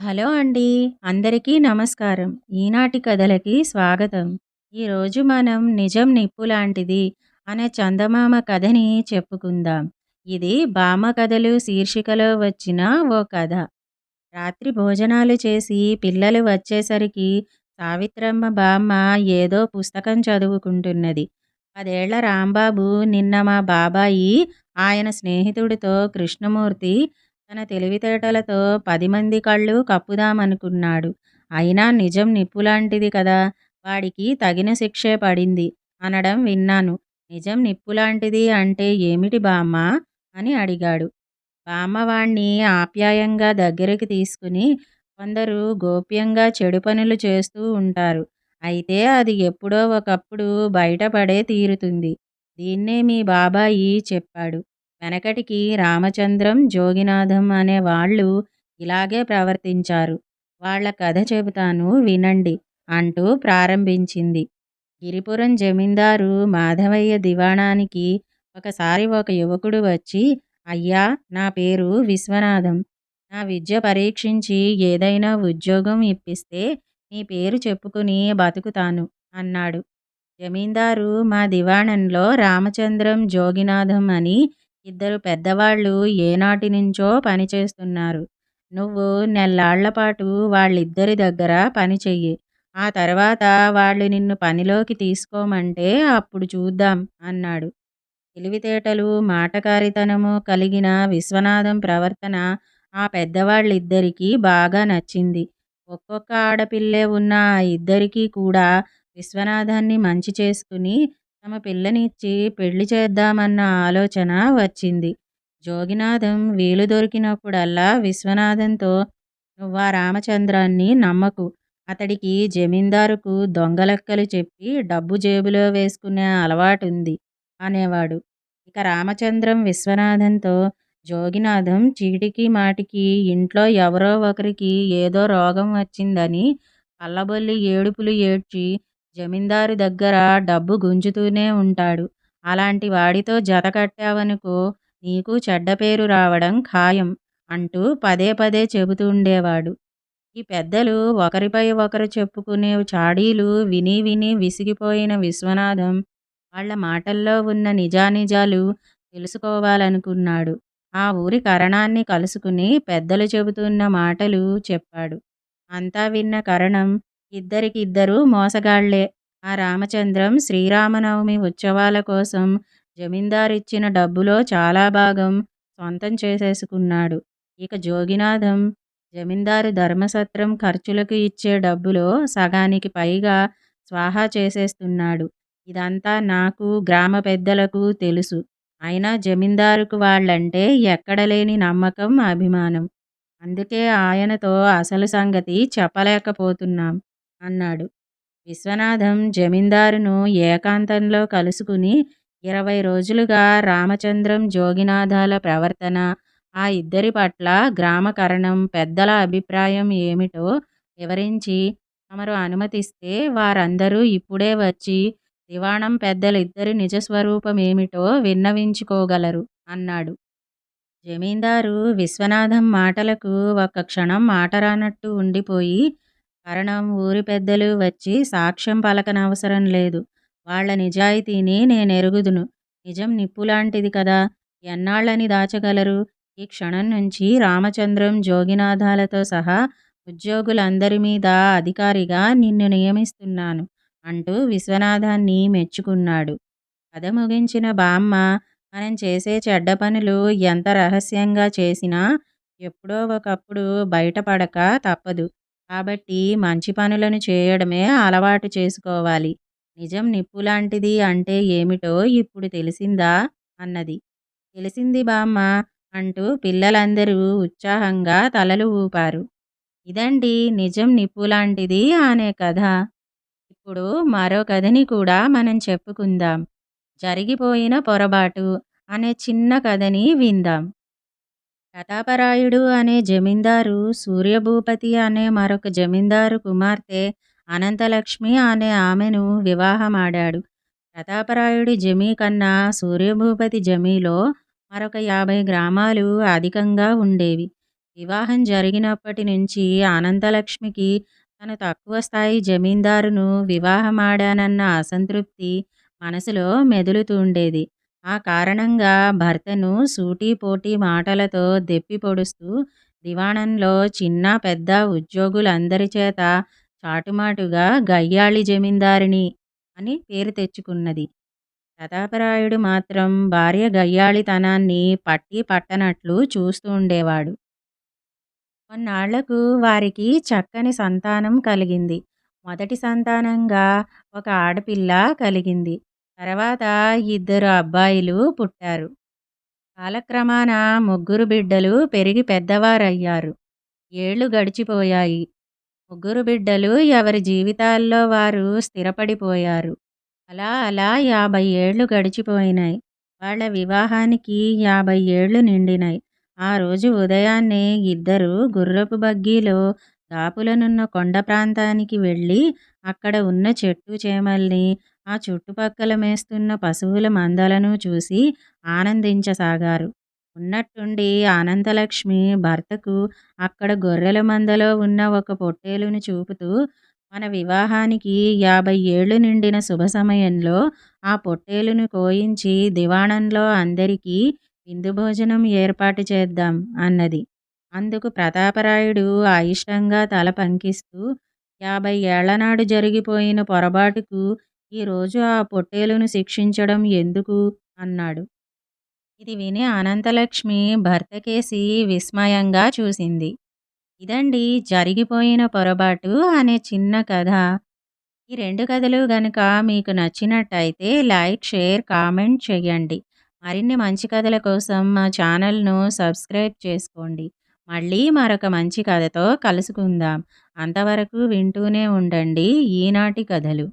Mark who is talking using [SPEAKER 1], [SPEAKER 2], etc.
[SPEAKER 1] Hello అండి. అందరికీ నమస్కారం. ఈనాటి కథలకి స్వాగతం. ఈరోజు మనం నిజం నిప్పు లాంటిది అనే చందమామ కథని చెప్పుకుందాం. ఇది బామ కథలు శీర్షికలో వచ్చిన ఓ కథ. రాత్రి భోజనాలు చేసి పిల్లలు వచ్చేసరికి సావిత్రమ్మ బామ్మ ఏదో పుస్తకం చదువుకుంటున్నది. పదేళ్ళ రాంబాబు నిన్న మా బాబాయి ఆయన స్నేహితుడితో కృష్ణమూర్తి తన తెలివితేటలతో పది మంది కళ్ళు కప్పుదామనుకున్నాడు. అయినా నిజం నిప్పులాంటిది కదా. వాడికి తగిన శిక్షే పడింది. అనడం విన్నాను. నిజం నిప్పులాంటిది అంటే ఏమిటి బామ్మ? అని అడిగాడు. బామ్మవాణ్ణి ఆప్యాయంగా దగ్గరికి తీసుకుని కొందరు గోప్యంగా చెడు పనులు చేస్తూ ఉంటారు. అయితే అది ఎప్పుడో ఒకప్పుడు బయటపడే తీరుతుంది. దీన్నే మీ బాబాయి చెప్పాడు. వెనకటికి రామచంద్రం జోగినాథం అనే వాళ్ళు ఇలాగే ప్రవర్తించారు. వాళ్ళ కథ చెబుతాను వినండి అంటూ ప్రారంభించింది. గిరిపురం జమీందారు మాధవయ్య దివాణానికి ఒకసారి ఒక యువకుడు వచ్చి అయ్యా నా పేరు విశ్వనాథం. నా విద్య పరీక్షించి ఏదైనా ఉద్యోగం ఇప్పిస్తే నీ పేరు చెప్పుకుని బతుకుతాను అన్నాడు. జమీందారు మా దివాణంలో రామచంద్రం జోగినాథం అని ఇద్దరు పెద్దవాళ్ళు ఏనాటి నుంచో పనిచేస్తున్నారు నువ్వు నెల్లాళ్ళపాటు వాళ్ళిద్దరి దగ్గర పని చెయ్యి. ఆ తర్వాత వాళ్ళు నిన్ను పనిలోకి తీసుకోమంటే అప్పుడు చూద్దాం అన్నాడు. తెలివితేటలు మాటకారితనము కలిగిన విశ్వనాథం ప్రవర్తన ఆ పెద్దవాళ్ళిద్దరికీ బాగా నచ్చింది. ఒక్కొక్క ఆడపిల్లే ఉన్న ఆ ఇద్దరికీ కూడా విశ్వనాథాన్ని మంచి చేసుకుని తమ పిల్లనిచ్చి పెళ్ళి చేద్దామన్న ఆలోచన వచ్చింది. జోగినాథం వీలు దొరికినప్పుడల్లా విశ్వనాథంతో నువ్వా రామచంద్రాన్ని నమ్మకు. అతడికి జమీందారుకు దొంగలెక్కలు చెప్పి డబ్బు జేబులో వేసుకునే అలవాటుంది అనేవాడు. ఇక రామచంద్రం విశ్వనాథంతో జోగినాథం చీటికి మాటికి ఇంట్లో ఎవరో ఒకరికి ఏదో రోగం వచ్చిందని అల్లబొల్లి ఏడుపులు ఏడ్చి జమీందారు దగ్గర డబ్బు గుంజుతూనే ఉంటాడు. అలాంటి వాడితో జత కట్టావనుకో నీకు చెడ్డ పేరు రావడం ఖాయం అంటూ పదే పదే చెబుతుండేవాడు ఈ పెద్దలు ఒకరిపై ఒకరు చెప్పుకునే చాడీలు విని విని విసిగిపోయిన విశ్వనాథం వాళ్ళ మాటల్లో ఉన్న నిజానిజాలు తెలుసుకోవాలనుకున్నాడు. ఆ ఊరి కరణాన్ని కలుసుకుని పెద్దలు చెబుతున్న మాటలు చెప్పాడు. అంతా విన్న కరణం ఇద్దరికిద్దరు మోసగాళ్ళే. ఆ రామచంద్రం శ్రీరామనవమి ఉత్సవాల కోసం జమీందారిచ్చిన డబ్బులో చాలా భాగం సొంతం చేసేసుకున్నాడు. ఇక జోగినాథం జమీందారు ధర్మసత్రం ఖర్చులకు ఇచ్చే డబ్బులో సగానికి పైగా స్వాహా చేసేస్తున్నాడు. ఇదంతా నాకు గ్రామ పెద్దలకు తెలుసు. అయినా జమీందారుకు వాళ్ళంటే ఎక్కడలేని నమ్మకం అభిమానం. అందుకే ఆయనతో అసలు సంగతి చెప్పలేకపోతున్నాం. అన్నాడు. విశ్వనాథం జమీందారును ఏకాంతంలో కలుసుకుని ఇరవై రోజులుగా రామచంద్రం జోగినాథాల ప్రవర్తన ఆ ఇద్దరి పట్ల గ్రామకరణం పెద్దల అభిప్రాయం ఏమిటో వివరించి తమరు అనుమతిస్తే వారందరూ ఇప్పుడే వచ్చి దివాణం పెద్దలిద్దరి నిజస్వరూపమేమిటో విన్నవించుకోగలరు అన్నాడు. జమీందారు విశ్వనాథం మాటలకు ఒక్క క్షణం మాట రానట్టు ఉండిపోయి కారణం ఊరి పెద్దలు వచ్చి సాక్ష్యం పలకనవసరం లేదు. వాళ్ళ నిజాయితీని నేనెరుగుదును. నిజం నిప్పులాంటిది కదా. ఎన్నాళ్ళని దాచగలరు? ఈ క్షణం నుంచి రామచంద్రం జోగినాథాలతో సహా ఉద్యోగులందరి మీద అధికారిగా నిన్ను నియమిస్తున్నాను అంటూ విశ్వనాథాన్ని మెచ్చుకున్నాడు. కథ ముగించిన బామ్మ మనం చేసే చెడ్డ పనులు ఎంత రహస్యంగా చేసినా ఎప్పుడో ఒకప్పుడు బయటపడక తప్పదు. కాబట్టి మంచి పనులను చేయడమే అలవాటు చేసుకోవాలి. నిజం నిప్పులాంటిది అంటే ఏమిటో ఇప్పుడు తెలిసిందా? అన్నది. తెలిసింది బామ్మ అంటూ పిల్లలందరూ ఉత్సాహంగా తలలు ఊపారు. ఇదండి నిజం నిప్పులాంటిది అనే కథ. ఇప్పుడు మరో కథని కూడా మనం చెప్పుకుందాం. జరిగిపోయిన పొరపాటు అనే చిన్న కథని విందాం. ప్రతాపరాయుడు అనే జమీందారు సూర్యభూపతి అనే మరొక జమీందారు కుమార్తె అనంతలక్ష్మి అనే ఆమెను వివాహమాడాడు ప్రతాపరాయుడి జమీ కన్నా సూర్యభూపతి జమీలో మరొక యాభై గ్రామాలు అధికంగా ఉండేవి వివాహం జరిగినప్పటి నుంచి అనంతలక్ష్మికి తను తక్కువ స్థాయి జమీందారును వివాహమాడానన్న అసంతృప్తి మనసులో మెదులుతుండేది. ఆ కారణంగా భర్తను సూటిపోటి మాటలతో దెప్పిపొడుస్తూ దివాణంలో దివాణంలో చిన్నా ఉద్యోగులందరి చేత చాటుమాటుగా గయ్యాళి జమీందారిణి అని పేరు తెచ్చుకున్నది. ప్రతాపరాయుడు మాత్రం భార్య గయ్యాళితనాన్ని పట్టి పట్టనట్లు చూస్తూ ఉండేవాడు కొన్నాళ్ళకు వారికి చక్కని సంతానం కలిగింది. మొదటి సంతానంగా ఒక ఆడపిల్ల కలిగింది. తర్వాత ఇద్దరు అబ్బాయిలు పుట్టారు. కాలక్రమాన ముగ్గురు బిడ్డలు పెరిగి పెద్దవారయ్యారు. ఏళ్ళు గడిచిపోయాయి. ముగ్గురు బిడ్డలు ఎవరి జీవితాల్లో వారు స్థిరపడిపోయారు. అలా అలా యాభై ఏళ్ళు గడిచిపోయినాయి. వాళ్ళ వివాహానికి యాభై ఏళ్ళు నిండినాయి. ఆ రోజు ఉదయాన్నే ఇద్దరు గుర్రపు బగ్గీలో దాపులనున్న కొండ ప్రాంతానికి వెళ్ళి అక్కడ ఉన్న చెట్టు చేమల్ని, ఆ చుట్టుపక్కల మేస్తున్న పశువుల మందలను చూసి ఆనందించసాగారు. ఉన్నట్టుండి అనంతలక్ష్మి భర్తకు అక్కడ గొర్రెల మందలో ఉన్న ఒక పొట్టేలును చూపుతూ మన వివాహానికి యాభై ఏళ్ళు నిండిన శుభ సమయంలో ఆ పొట్టేలును కోయించి దివాణంలో అందరికీ విందుభోజనం ఏర్పాటు చేద్దాం అన్నది. అందుకు ప్రతాపరాయుడు అయిష్టంగా తల పంకిస్తూ యాభై ఏళ్ళనాడు జరిగిపోయిన పొరపాటుకు ఈరోజు ఆ పొట్టేలును శిక్షించడం ఎందుకు? అన్నాడు. ఇది విని అనంతలక్ష్మి భర్తకేసి విస్మయంగా చూసింది. ఇదండి జరిగిపోయిన పొరబాటు అనే చిన్న కథ. ఈ రెండు కథలు గనుక మీకు నచ్చినట్టయితే లైక్, షేర్, కామెంట్ చేయండి మరిన్ని మంచి కథల కోసం మా ఛానల్ను సబ్స్క్రైబ్ చేసుకోండి. మళ్ళీ మరొక మంచి కథతో కలుసుకుందాం. అంతవరకు వింటూనే ఉండండి ఈనాటి కథలు.